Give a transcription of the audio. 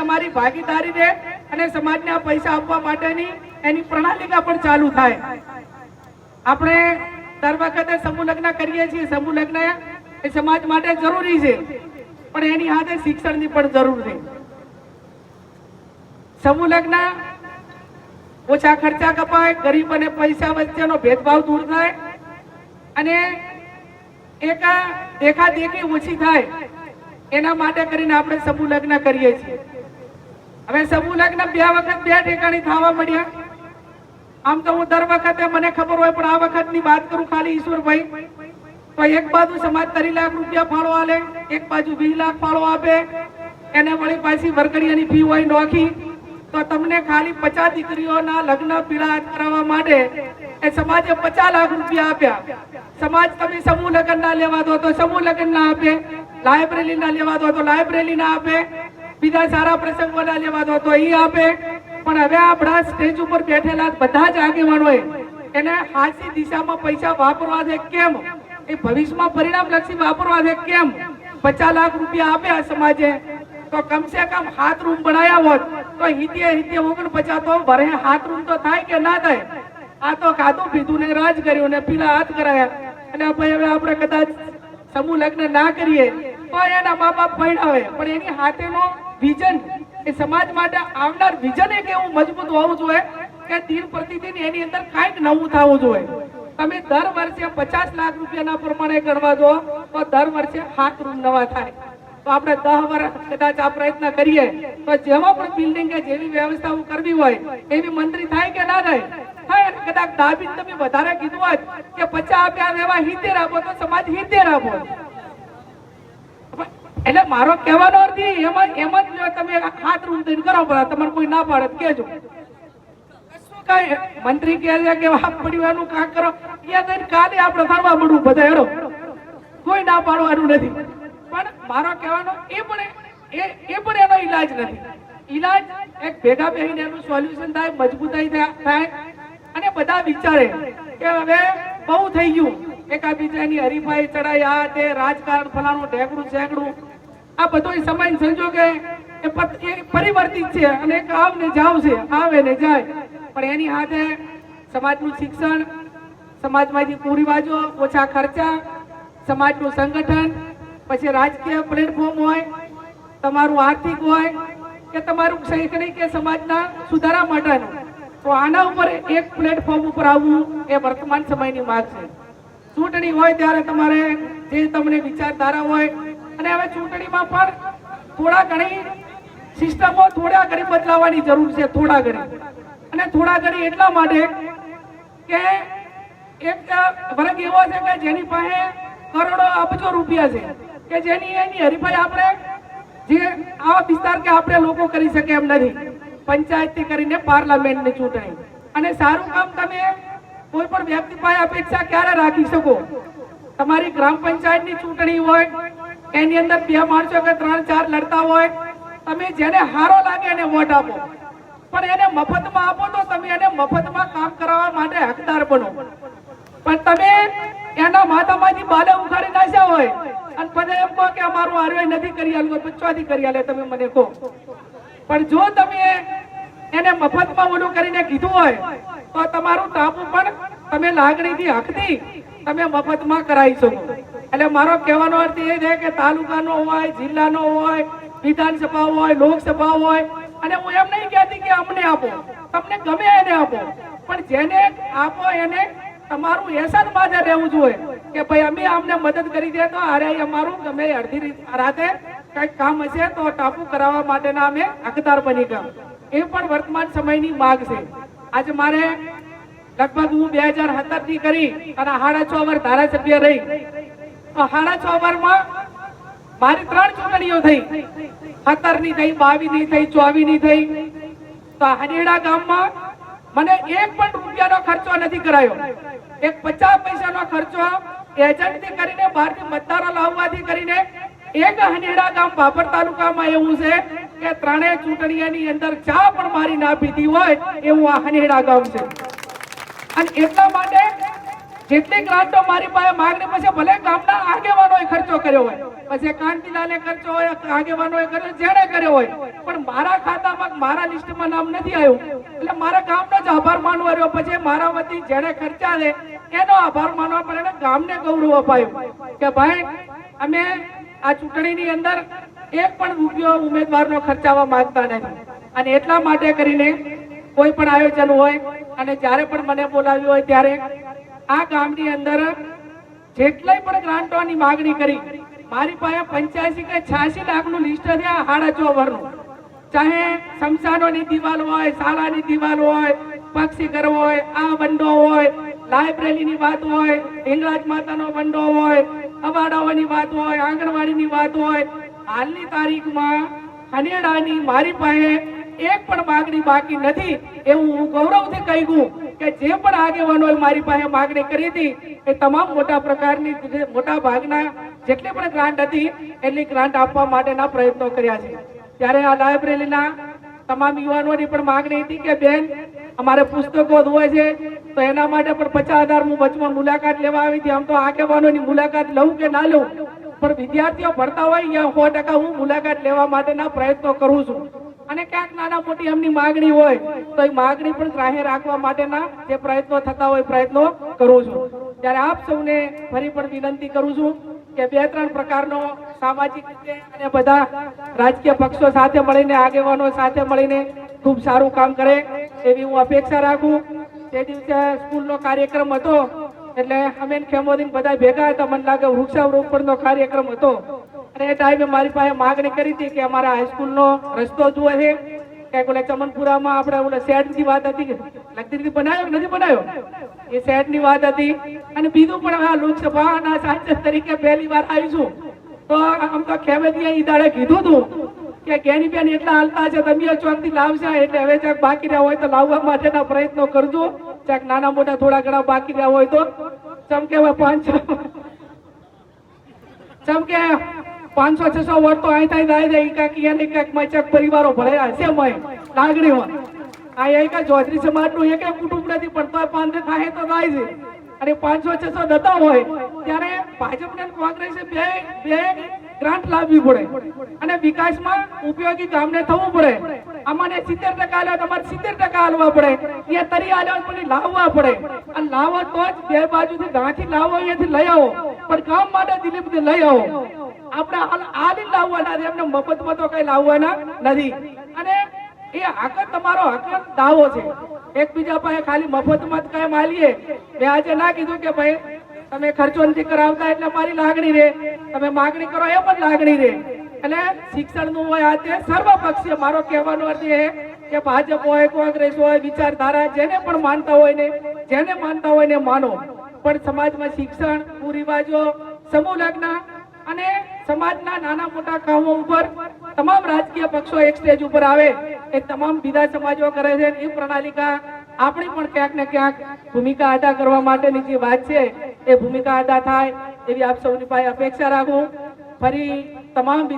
તમારી ભાગીદારી છે અને સમાજને આ પૈસા આપવા માટેની એની પ્રણાલિકા પણ ચાલુ થાય. આપણે દર વખતે સમૂહ લગ્ન કરીએ છીએ. સમૂહ લગ્ન એ સમાજ માટે જરૂરી છે. પણ એની સાથે શિક્ષણની પણ જરૂર છે. સમૂહ લગ્ન ઓછા ખર્ચા કપાય, ગરીબ અને પૈસા વચ્ચેનો ભેદભાવ દૂર થાય અને એક દેખા દેખી ઓછી થાય. એના માટે કરીને આપણે સમૂહ લગ્ન કરીએ છીએ. હવે સમૂહ લગ્ન બે વખત બે ઠેકાણી થવા મળ્યા. આમ તો હું દર વખતે મને ખબર હોય, પણ આ વખતની વાત કરું ખાલી ઈશ્વરભાઈ, તો એક બાજુ સમાજ ત્રણ લાખ રૂપિયા ફાળો આલે, એક બાજુ વીસ લાખ ફાળો આપે. એને વળી પાછી વરકડીયાની ફી હોય નોખી. તો તમને ખાલી પચાસ દીકરીઓના લગ્ન પીડા કરાવવા માટે એ સમાજે પચાસ લાખ રૂપિયા આપ્યા. સમાજ તમે સમૂહ લગ્ન ના લેવા દો તો સમૂહ લગ્ન ના આપે. લાયબ્રેરી ના લેવા દો તો લાયબ્રેરી ના આપે, બીજા સારા પ્રસંગો ના લેવા દો તો એ આપે. પણ હવે આપણા સ્ટેજ ઉપર બેઠેલા બધા જ આગેવાનોએ એને હાસી દિશામાં પૈસા વાપરવા છે કેમ? એ ભવિષ્યમાં પરિણામલક્ષી વાપરવા છે કેમ? પચાસ લાખ રૂપિયા આપ્યા સમાજે. તો કમસે કમ હાથ રૂમ બનાવ્યા હોત, તો હિતે હિતે ઓગણપચાસ તો ભરે હાથ રૂમ તો થાય કે ના થાય? આ તો ખાધું પીધું ને રાજ કર્યું ને પીલા હાથ કરાયા. અને ભાઈ હવે આપણે કદાચ સમૂહ લગ્ન ના કરીએ તો એના મા બાપ ભણાવે પણ એની હાથેનો વિઝન એ સમાજ માટે આવનાર વિઝન એક એવું મજબૂત હોવું જોઈએ કે દિન પ્રતિદિન એની અંદર કાંઈક નવું થવું જોઈએ. તમે દર વર્ષે પચાસ લાખ રૂપિયાના પ્રમાણે ગણવા જો તો દર વર્ષે હાથ રૂમ નવા થાય. તો આપણે દસ વર્ષ કદાચ આ પ્રયત્ન કરીએ, તો જેમાં પણ બિલ્ડિંગ કે જેવી વ્યવસ્થાઓ કરવી હોય, એવી મંત્રી થાય કે ના થાય? થાય કદાચ દાબી તમે વધારે કીધું હોય કે પચાસ આપ્યા એવા હિતેર આપો, તો સમાજ હિતેર આપો. એટલે મારો કહેવાનો અર્થ એમાં, એમ જ તમે હાથ રૂમ થઈને કરો પડે તમારે કોઈ ના પાડે કેજો કાંઈ મંત્રી કહે છે કે આ એનું કામ કરો. ત્યાં જઈને કાલે આપણે ફરવા મળવું બધા, હેડો. કોઈ ના પાડવાનું નથી. પણ મારો કહેવાનો એ પણ એ પણ એનો ઈલાજ નથી. ઈલાજ એક ભેગા બેહીને એનું સોલ્યુશન થાય, મજબૂતાઈ થાય અને બધા વિચારે કે હવે બહુ થઈ ગયું. એકાબીજાની હરીફાઈ ચડાઈ, આ તે રાજકારણ ફલાણું ઢેકડું સેકડું આ બધો સમય સંજોગે એ પરિવર્તિત છે અને એક આવ ને જાવ છે, આવે ને જાય. પણ એની સાથે સમાજનું શિક્ષણ, સમાજમાંથી કુરિવાજો ઓછા ખર્ચા, સમાજનું સંગઠન, પછી રાજકીય પ્લેટફોર્મ હોય, તમારું આર્થિક હોય, કે તમારું શૈક્ષણિક કે સમાજના સુધારા માટેનું. તો આના ઉપર એક પ્લેટફોર્મ ઉપર આવવું એ વર્તમાન સમયની માંગ છે. ચૂંટણી હોય ત્યારે તમારે જે તમને વિચારધારા હોય અને હવે ચૂંટણીમાં પણ થોડા ઘણી સિસ્ટમો થોડા ઘણી બદલાવાની જરૂર છે, થોડા ઘણી. અને થોડા ઘણી એટલા માટે કે એક વર્ગ એવો છે કે જેની પાસે કરોડો અબજો રૂપિયા છે, કે જેની એની હરીફાઈ આપણે જે આવા વિસ્તાર કે આપણે લોકો કરી શકે એમ નથી. પંચાયતથી કરીને પાર્લામેન્ટની ચૂંટણી. અને સારું કામ તમે કોઈ પણ વ્યક્તિ પાસે અપેક્ષા ક્યારે રાખી શકો? તમારી ગ્રામ પંચાયતની ચૂંટણી હોય એની અંદર બે માણસો કે ત્રણ, ચાર લડતા હોય, તમે જેને હારો લાગે એને વોટ આપો. પણ એને મફતમાં આપો તો તમે એને મફતમાં કામ કરાવવા માટે હકદાર બનો. પણ તમે એના માથામાંથી બાલે ઉખાડી નાખ્યા હોય, અને પછી એમ કહો કે અમારું આરવાય નથી કરી આલું પૂછવાથી કરી આલે તમે મને કહો. પણ જો તમે એને મફતમાં ઓલું કરીને કીધું હોય, તો તમારું ટાપુ પણ તમે લાગણીથી હકથી તમે મફતમાં કરાવી શકો. એટલે મારો કહેવાનો અર્થ એ છે કે તાલુકાનો હોય, જિલ્લાનો હોય, વિધાનસભા હોય, લોકસભા હોય, અને હું એમ નહીં કહેતી કે અમને આપો. તમને ગમે એને આપો. પણ જેને આપો એને તમારું એસન માથે રહેવું જોઈએ કે ભાઈ અમે અમને મદદ કરી દે તો અરે અમારું ગમે અડધી રાતે કંઈક કામ હશે તો ટાપુ કરાવવા માટેના અમે હકદાર બની ગયા. એ પણ વર્તમાન સમયની માગ છે. આજે મારે લગભગ હું બે હજાર સત્તરથી કરી અને સાડા છ વર્ષ ધારાસભ્ય રહી. તો છ ઓવરમાં મારી ત્રણ ચૂંટણીઓ થઈ. સત્તરની થઈ બાવીસની થઈ ચોવીસની થઈ. તો હનેડા ગામમાં મને એક પણ રૂપિયાનો ખર્ચો નથી કરાયો. એક પચાસ પૈસાનો ખર્ચો એજન્ટથી કરીને બહારથી મતદારો લાવવાથી કરીને એક હનેડા ગામ બાપર તાલુકામાં એવું છે કે ત્રણેય ચૂંટણીઓની અંદર ચા પણ મારી ના પીધી હોય એવું આ હનેડા ગામ છે. અને એટલા માટે જેટલી ગ્રાન્ટો મારી પાસે માગણી પછી ભલે ગામના આગેવાનોએ ખર્ચો કર્યો હોય, પછી કાંતિલાલે ખર્ચો હોય, આગેવાનોએ કર્યો, જેણે કર્યો હોય, પણ મારા ખાતામાં મારા લિસ્ટમાં નામ નથી આવ્યું. એટલે મારા ગામનો જ આભાર માનવો રહ્યો, પછી મારા વતી જેણે ખર્ચા છે એનો આભાર માનવા પણ એને ગામને ગૌરવ અપાયું કે ભાઈ, અમે આ ચૂંટણીની અંદર એક પણ રૂપિયો ઉમેદવારનો ખર્ચાવા માંગતા નથી. અને એટલા માટે કરીને કોઈ પણ આયોજન હોય, અને જ્યારે પણ મને બોલાવ્યું હોય ત્યારે આ ગામની અંદર જેટલાય પણ ગ્રાન્ટોની માગણી કરી, મારી પાસે પંચ્યાસી કે છ્યાસી લાખનું લિસ્ટ છે આ સાડા ચોવરનું ચાહે શમશાનોની દિવાલ હોય, શાળાની દિવાલ હોય પક્ષીઘર હોય, આ બંડો હોય લાઇબ્રેરીની વાત હોય, હિંગળાજ માતાનો બંડો હોય, અવાડાઓની વાત હોય, આંગણવાડીની વાત હોય, હાલની તારીખમાં હનેડાની મારી પાસે એક પણ માગણી બાકી નથી, એવું હું ગૌરવથી કહી દઉં. કે જે પણ આગેવાનોએ મારી પાસે માગણી કરી હતી, એ તમામ મોટા પ્રકારની મોટા ભાગના જેટલી પણ ગ્રાન્ટ હતી, એટલી ગ્રાન્ટ આપવા માટેના પ્રયત્નો કર્યા છે. ત્યારે આ લાઇબ્રેરીના તમામ યુવાનોની પણ માગણી હતી કે, બેન, અમારે પુસ્તકો હોય છે, તો એના માટે પણ પચાસ હજાર હું વચમાં મુલાકાત લેવા આવી હતી. આમ તો આગેવાનોની મુલાકાત લઉં કે ના લઉં? પણ વિદ્યાર્થીઓ ભણતા હોય ત્યાં સો ટકા હું મુલાકાત લેવા માટેના પ્રયત્નો કરું છું. અને ક્યાંક નાના મોટી એમની માગણી હોય, તો એ માગણી પણ ગ્રાહ્ય રાખવા માટેના જે પ્રયત્નો થતા હોય પ્રયત્નો કરું છું. ત્યારે આપ સૌને ફરી પણ વિનંતી કરું છું કે બે ત્રણ પ્રકારનો સામાજિક રીતે અને બધા રાજકીય પક્ષો સાથે મળીને, આગેવાનો સાથે મળીને ખૂબ સારું કામ કરે એવી હું અપેક્ષા રાખું. તે દિવસે સ્કૂલનો કાર્યક્રમ હતો, એટલે અમે ખેમોદીન બધા ભેગા હતા. મને લાગે વૃક્ષારોપણનો કાર્યક્રમ હતો. અને એ ટાઈમે મારી પાસે માગણી કરી હતી કે અમારા હાઈસ્કૂલનો રસ્તો જુએ છે. કે ઓલે ચમનપુરામાં આપણે ઓલે શેડની વાત હતી લગતી બનાવ્યો નથી બનાવ્યો? એ શેડની વાત હતી. અને બીજું પણ આ લોકસભાના સાંસદ તરીકે પહેલી વાર આવીશું તો આમ તો ખેમેદીએ ઈ દાડે કીધું હતું કે કેની બેન એટલા હાલતા છે, તમે ચોકથી લાવશે. એટલે હવે ચાક બાકી રહ્યા હોય તો લાવવા માટેના પ્રયત્નો કરજો. ચાક નાના મોટા થોડા ઘણા બાકી રહ્યા હોય તો. ચમકે પાંચ. ચમકે પાંચસો, છસો વર્ષ તો અહીં થાય થાય જાય. કાંક એને કાંક મચક પરિવારો ભળ્યા છે મય લાગણીમાં આ એક ચૌધરી સમાજનું એક કુટુંબ નથી પણ તોય પાંચસો થાય તો થાય છે. અને પાંચસો, છસો દતા હોય, ત્યારે ભાજપ ને કોંગ્રેસે બે બે ગ્રાન્ટ લાવવી પડે. અને વિકાસમાં ઉપયોગી ગામને થવું પડે. અમાને સિત્તેર ટકા આલ્યો તમારે સિત્તેર ટકા હાલવા પડે. એ તરી આલ્યો પણ લાવવા પડે. અને લાવો તો જ બે બાજુથી ગાંઠી લાવો અહીંયાથી લઈ આવો. પણ કામ માટે દિલીપથી લઈ આવો. આપણે હાલ આલી લાવવાના છે. એમને મફતમાં તો કઈ લાવવાના નથી. અને એ હક તમારો હક દાવો છે. એકબીજા પાસે ખાલી મફતમાં જ કાંઈ માલીએ. મેં આજે ના કીધું કે ભાઈ, તમે ખર્ચો નથી કરાવતા એટલે મારી લાગણી રે તમે માગણી કરો એ પણ લાગણી રે એટલે શિક્ષણનું હોય આ તે સર્વપક્ષીય. મારો કહેવાનો અર્થ એ કે ભાજપ હોય, કોંગ્રેસ હોય, વિચારધારા જેને પણ માનતા હોય ને, જેને માનતા હોય ને માનો. પણ સમાજમાં શિક્ષણ, કુરિવાજો, સમૂહ લગ્ન અને સમાજના નાના મોટા કામો ઉપર તમામ રાજકીય પક્ષો એક સ્ટેજ ઉપર આવે, એ તમામ બીજા સમાજો કરે છે. એ પ્રણાલિકા આપણી પણ ક્યાંક ને ક્યાંક ભૂમિકા અદા કરવા માટેની જે વાત છે, એ ભૂમિકા અદા થાય. એવી આપ સૌની પાસે અપેક્ષા રાખું. ફરી તમામ